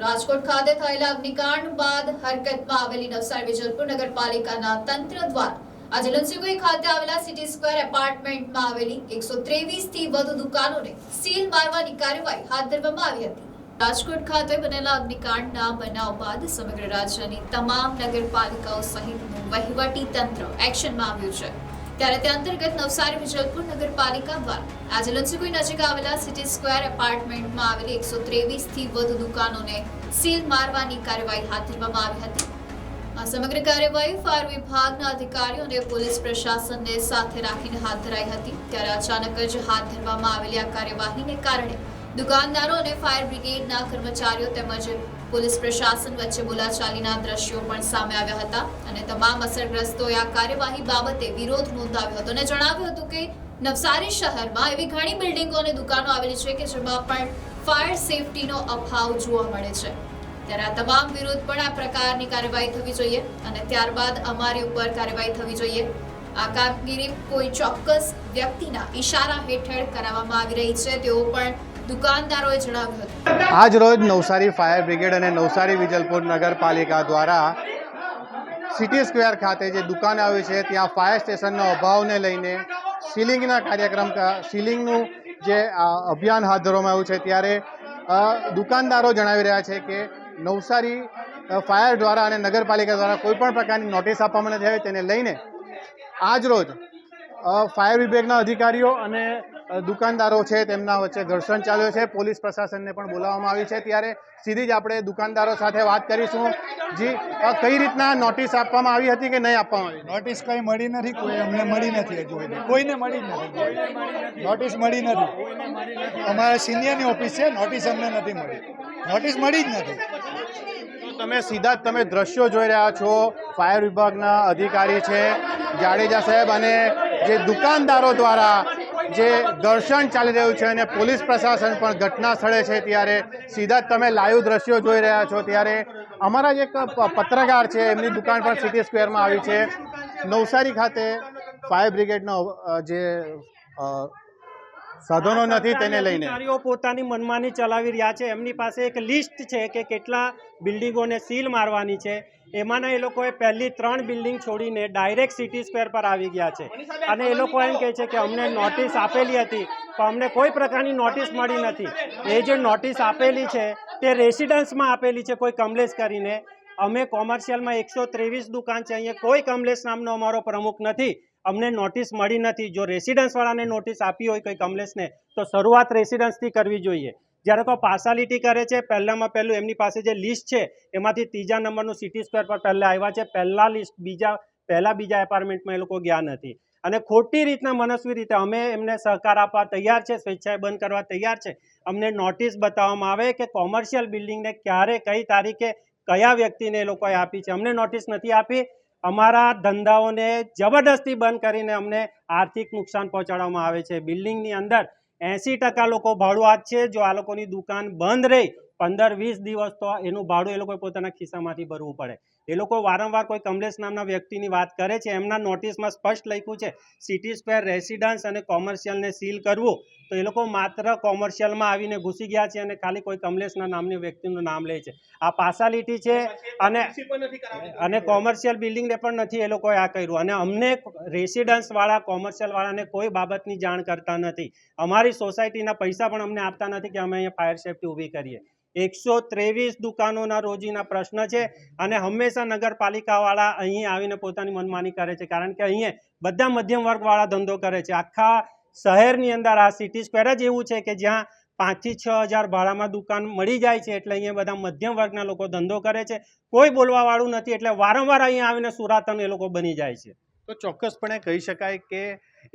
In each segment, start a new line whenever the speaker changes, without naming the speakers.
રાજકોટ ખાતે થયેલા અગ્નિકાંડ બાદ હરકતમાં આવેલી નવસારી વિજલપુર નગરપાલિકાના તંત્ર દ્વારા આજે લંસીગોઈ ખાતે આવેલા સિટી સ્ક્વેર એપાર્ટમેન્ટમાં આવેલી એકસો થી વધુ દુકાનોને સીલ મારવાની કાર્યવાહી હાથ ધરવામાં આવી હતી. રાજકોટ ખાતે બનેલા અગ્નિકાંડના બનાવ બાદ સમગ્ર રાજ્યની તમામ નગરપાલિકાઓ સહિતનું વહીવટી તંત્ર એક્શનમાં આવ્યું છે. ત્યારે તે અંતર્ગત નવસારી વિજલપુર નગરપાલિકા દ્વારા આજે લંસીકુઈ નજીક આવેલા સિટી સ્ક્વેર એપાર્ટમેન્ટમાં આવેલી એકસો થી વધુ દુકાનોને સીલ મારવાની કાર્યવાહી હાથ ધરવામાં આવી હતી. આ સમગ્ર કાર્યવાહી ફાયર વિભાગના અધિકારીઓ અને પોલીસ પ્રશાસનને સાથે રાખીને હાથ ધરાઈ હતી. ત્યારે અચાનક જ હાથ ધરવામાં આવેલી આ કાર્યવાહીને કારણે દુકાનદારો અને ફાયર બ્રિગેડના કર્મચારીઓ તેમજ પોલીસ પ્રશાસન વચ્ચે બોલાચાલીના દ્રશ્યો પણ સામે આવ્યા હતા અને તમામ અસરગ્રસ્તોએ આ કાર્યવાહી બાબતે વિરોધ નોંધાવ્યો હતો અને જણાવ્યું હતું કે નવસારી શહેરમાં એવી ઘણી બિલ્ડિંગો અને દુકાનો આવેલી છે કે જેમાં પણ ફાયર સેફટીનો અભાવ જોવા મળે છે. ત્યારે આ તમામ વિરુદ્ધ પણ આ પ્રકારની કાર્યવાહી થવી જોઈએ અને ત્યારબાદ અમારી ઉપર કાર્યવાહી થવી જોઈએ. આ કામગીરી કોઈ ચોક્કસ વ્યક્તિના ઈશારા હેઠળ કરાવવામાં આવી રહી છે, તેઓ પણ દુકાનદારોએ જણાવ્યું હતું.
આજ રોજ નવસારી ફાયર બ્રિગેડ અને નવસારી વિજલપુર નગરપાલિકા દ્વારા સિટી સ્ક્વેર ખાતે જે દુકાન આવી છે, ત્યાં ફાયર સ્ટેશનનો અભાવને લઈને સીલિંગના કાર્યક્રમ સીલિંગનું જે અભિયાન હાથ ધરવામાં આવ્યું છે, ત્યારે દુકાનદારો જણાવી રહ્યા છે કે નવસારી ફાયર દ્વારા અને નગરપાલિકા દ્વારા કોઈપણ પ્રકારની નોટિસ આપવામાં નથી આવી. તેને લઈને આજ રોજ ફાયર વિભાગના અધિકારીઓ અને દુકાનદારો છે તેમના વચ્ચે ઘર્ષણ ચાલ્યો છે. પોલીસ પ્રશાસનને પણ બોલાવવામાં આવી છે. ત્યારે સીધી જ આપણે દુકાનદારો સાથે વાત કરીશું. જી કઈ રીતના નોટિસ આપવામાં આવી હતી કે નહીં આપવામાં આવી?
નોટિસ કઈ મળી નથી કોઈ અમને મળી નથી હજુ કોઈને મળી નથી. નોટિસ મળી નથી. અમારા સિનિયરની ઓફિસ છે નોટિસ અમને નથી મળી. નોટિસ મળી જ નથી.
તમે સીધા જ તમે દ્રશ્યો જોઈ રહ્યા છો. ફાયર વિભાગના અધિકારી છે જાડેજા સાહેબ અને જે દુકાનદારો દ્વારા જે ઘર્ષણ ચાલી રહ્યું છે અને પોલીસ પ્રશાસન પણ ઘટના સ્થળે છે ત્યારે સીધા તમે લાઈવ દ્રશ્યો જોઈ રહ્યા છો ત્યારે અમારા જે એક પત્રકાર છે, એમની દુકાન પણ સિટી સ્ક્વેરમાં આવી છે. નવસારી ખાતે ફાયર બ્રિગેડનો જે સાધનો નથી તેને લઈને.
અધિકારીઓ પોતાની મનમાની ચલાવી રહ્યા છે. એમની પાસે એક લિસ્ટ છે કે કેટલા બિલ્ડિંગોને સીલ મારવાની છે. એમાંના એ લોકોએ પહેલી ત્રણ બિલ્ડિંગ છોડીને ડાયરેક્ટ સિટી સ્ક્વેર પર આવી ગયા છે. અને એ લોકો એમ કહે છે કે અમને નોટિસ આપેલી હતી પણ અમને કોઈ પ્રકારની નોટિસ મળી નથી. એ જે નોટિસ આપેલી છે તે રેસિડન્સમાં આપેલી છે કોઈ કમલેશ કરીને. અમે કોમર્શિયલમાં એકસો ત્રેવીસ દુકાન છે અહીંયા કોઈ કમલેશ નામનો અમારો પ્રમુખ નથી. અમને નોટિસ મળી નથી. જો રેસિડન્સવાળાને નોટિસ આપી હોય કોઈ કમલેશને તો શરૂઆત રેસિડન્સથી કરવી જોઈએ. જ્યારે કોઈ પાર્સાલિટી કરે છે, પહેલામાં પહેલું એમની પાસે જે લિસ્ટ છે, એમાંથી ત્રીજા નંબરનું સિટી સ્ક્વેર પર પહેલાં આવ્યા છે. પહેલાં લિસ્ટ બીજા, પહેલાં બીજા એપાર્ટમેન્ટમાં એ લોકો ગયા નથી. અને ખોટી રીતના મનસ્વી રીતે અમે એમને સહકાર આપવા તૈયાર છે, સ્વેચ્છાએ બંધ કરવા તૈયાર છે. અમને નોટિસ બતાવવામાં આવે કે કોમર્શિયલ બિલ્ડિંગને ક્યારે, કઈ તારીખે, કયા વ્યક્તિને એ લોકોએ આપી છે. અમને નોટિસ નથી આપી અમારા ધંધાઓને જબરદસ્તી બંધ કરીને અમને આર્થિક નુકસાન પહોંચાડવામાં આવે છે. બિલ્ડિંગની અંદર એંસી ટકા લોકો ભાડું છે. જો આ લોકોની દુકાન બંધ રહી, પંદર વીસ દિવસ તો એનું ભાડું એ લોકોએ પોતાના ખિસ્સામાંથી ભરવું પડે. એ લોકો વારંવાર કોઈ કમલેશ નામના વ્યક્તિની વાત કરે છે. એમના નોટિસમાં સ્પષ્ટ લખ્યું છે સિટી સ્ક્વેર રેસિડન્સ અને કોમર્શિયલને સીલ કરવું. તો એ લોકો માત્ર કોમર્શિયલમાં આવીને ઘૂસી ગયા છે અને ખાલી કોઈ કમલેશના નામની વ્યક્તિનું નામ લે છે. આ પાસાલિટી છે અને અને કોમર્શિયલ બિલ્ડિંગને પણ નથી એ લોકોએ આ કર્યું. અને અમને રેસિડન્સવાળા કોમર્શિયલવાળાને કોઈ બાબતની જાણ કરતા નથી. અમારી સોસાયટીના પૈસા પણ અમને આપતા નથી કે અમે અહીંયા ફાયર સેફટી ઊભી કરીએ. એકસો ત્રેવીસ દુકાનોના રોજીના પ્રશ્ન છે અને હંમેશા નગરપાલિકાવાળા અહીં આવીને પોતાની મનમાની કરે છે. કારણ કે અહીંયા બધા મધ્યમ વર્ગવાળા ધંધો કરે છે. આખા શહેરની અંદર આ સિટી સ્ક્વેર જ એવું છે કે જ્યાં પાંચથી છ હજાર ભાડામાં દુકાન મળી જાય છે એટલે અહીંયા બધા મધ્યમ વર્ગના લોકો ધંધો કરે છે. કોઈ બોલવાવાળું નથી એટલે વારંવાર અહીંયા આવીને સુરાતન એ લોકો બની જાય છે.
તો ચોક્કસપણે કહી શકાય કે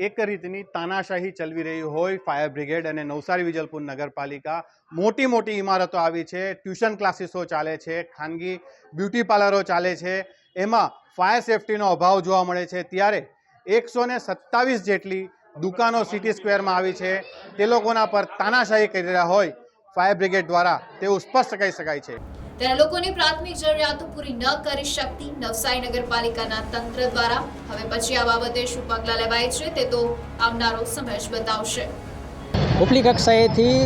એક રીતની તાનાશાહી ચલવી રહી હોય ફાયર બ્રિગેડ અને નવસારી વિજલપુર નગરપાલિકા. મોટી મોટી ઇમારતો આવી છે, ટ્યુશન ક્લાસીસો ચાલે છે, ખાનગી બ્યુટી પાર્લરો ચાલે છે. એમાં ફાયર સેફટીનો અભાવ જોવા મળે છે. ત્યારે એકસો સત્તાવીસ જેટલી દુકાનો સિટી સ્ક્વેરમાં આવી છે. તે લોકોના પર તાનાશાહી કરી રહ્યા હોય ફાયર બ્રિગેડ દ્વારા. તેવું સ્પષ્ટ કહી શકાય છે.
ત્યારે લોકોની પ્રાથમિક જરૂરિયાતો પૂરી ન કરી શકતી નવસારી નગરપાલિકાના તંત્ર દ્વારા. હવે પછી આ બાબતે શું પગલાં લેવાય છે તે તો આવનારો સમય જ બતાવશે.
ઉપલી કક્ષાએથી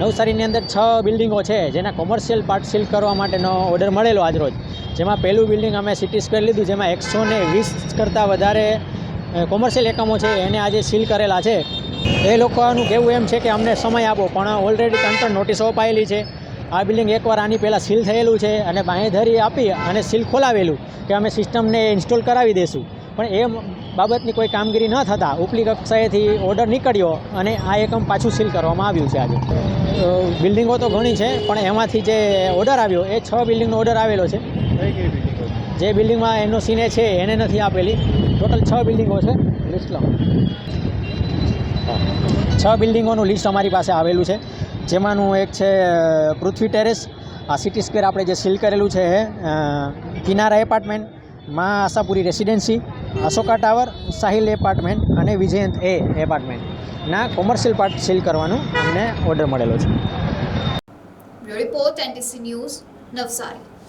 નવસારીની અંદર છ બિલ્ડિંગો છે, જેના કોમર્શિયલ પાર્ટ સીલ કરવા માટેનો ઓર્ડર મળેલો આજરોજ. જેમાં પહેલું બિલ્ડિંગ અમે સિટી સ્ક્વેર લીધું, જેમાં એકસો ને વીસ કરતાં વધારે કોમર્શિયલ એકમો છે, એને આજે સીલ કરેલા છે. એ લોકોનું કહેવું એમ છે કે અમને સમય આપો, પણ ઓલરેડી ત્રણ ત્રણ નોટિસો અપાયેલી છે. આ બિલ્ડિંગ એકવાર આની પહેલાં સીલ થયેલું છે અને બાંહેધરી આપી અને સીલ ખોલાવેલું કે અમે સિસ્ટમને ઇન્સ્ટોલ કરાવી દઈશું પણ એ બાબતની કોઈ કામગીરી ન થતાં ઉપલી કક્ષાએથી ઓર્ડર નીકળ્યો અને આ એકમ પાછું સીલ કરવામાં આવ્યું છે આજે. બિલ્ડિંગો તો ઘણી છે, પણ એમાંથી જે ઓર્ડર આવ્યો, એ છ બિલ્ડિંગનો ઓર્ડર આવેલો છે. જે બિલ્ડિંગમાં એનો સીને છે, એને નથી આપેલી. ટોટલ છ બિલ્ડિંગો છે. લિસ્ટ લો છ બિલ્ડિંગોનું લિસ્ટ અમારી પાસે આવેલું છે. જેમાંનું એક છે પૃથ્વી ટેરેસ. આ સિટી સ્ક્વેર આપણે જે સીલ કરેલું છે કિનારા એપાર્ટમેન્ટમાં Ashapuri residency Ashoka tower Sahil apartment અને વિજયંત એ એપાર્ટમેન્ટના કોમર્શિયલ પાર્ટ સીલ કરવાનું અમને ઓર્ડર મળેલો છે.
Report NTC news Navsari.